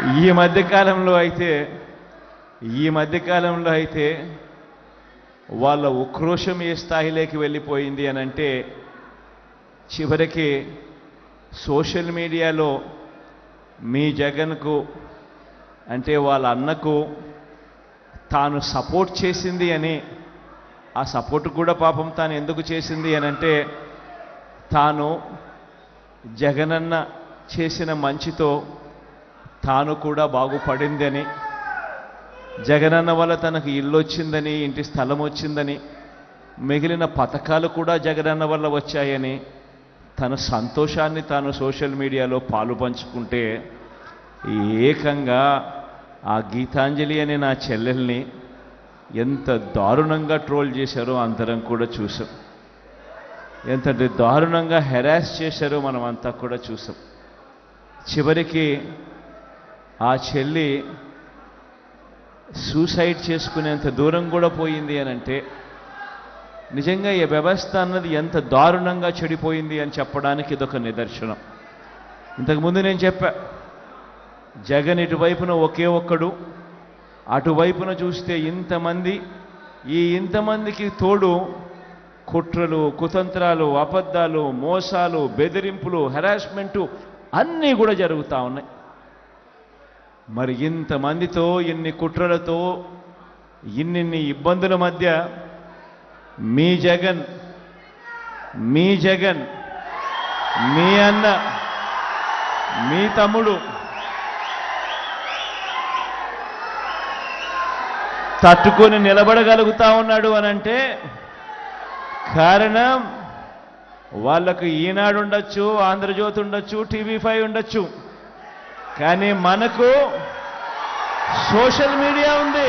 ఈ మధ్యకాలంలో అయితే ఈ మధ్యకాలంలో అయితే వాళ్ళ ఉక్రోషం ఏ స్థాయిలోకి వెళ్ళిపోయింది అని అంటే చివరికి సోషల్ మీడియాలో మీ జగన్కు అంటే వాళ్ళ అన్నకు తాను సపోర్ట్ చేసింది అని ఆ సపోర్ట్ కూడా పాపం తాను ఎందుకు చేసింది అని అంటే తాను జగనన్న చేసిన మంచితో తాను కూడా బాగుపడిందని జగనన్న వల్ల తనకు ఇల్లు వచ్చిందని ఇంటి స్థలం వచ్చిందని మిగిలిన పథకాలు కూడా జగనన్న వల్ల వచ్చాయని తన సంతోషాన్ని తాను సోషల్ మీడియాలో పాలు పంచుకుంటే ఏకంగా ఆ గీతాంజలి అనే నా చెల్లెల్ని ఎంత దారుణంగా ట్రోల్ చేశారో అందరం కూడా చూసాం. ఎంత దారుణంగా హెరాస్ చేశారో మనం అంతా కూడా చూసాం. చివరికి ఆ చెల్లి సూసైడ్ చేసుకునేంత దూరం కూడా పోయింది అని అంటే నిజంగా ఈ వ్యవస్థ అన్నది ఎంత దారుణంగా చెడిపోయింది అని చెప్పడానికి ఇదొక నిదర్శనం. ఇంతకుముందు నేను చెప్పా జగన్ ఇటువైపున ఒకే ఒక్కడు అటువైపున చూస్తే ఇంతమంది ఈ ఇంతమందికి తోడు కుట్రలు కుతంత్రాలు అబద్ధాలు మోసాలు బెదిరింపులు హెరాస్మెంటు అన్నీ కూడా జరుగుతూ ఉన్నాయి. మరి ఇంతమందితో ఇన్ని కుట్రలతో ఇన్నిన్ని ఇబ్బందుల మధ్య మీ జగన్ మీ జగన్ మీ అన్న మీ తమ్ముడు తట్టుకొని నిలబడగలుగుతా ఉన్నాడు అని అంటే కారణం వాళ్ళకు ఈనాడు ఉండొచ్చు ఆంధ్రజ్యోతి ఉండొచ్చు టీవీ ఫైవ్ ఉండొచ్చు. కానీ మనకు సోషల్ మీడియా ఉంది.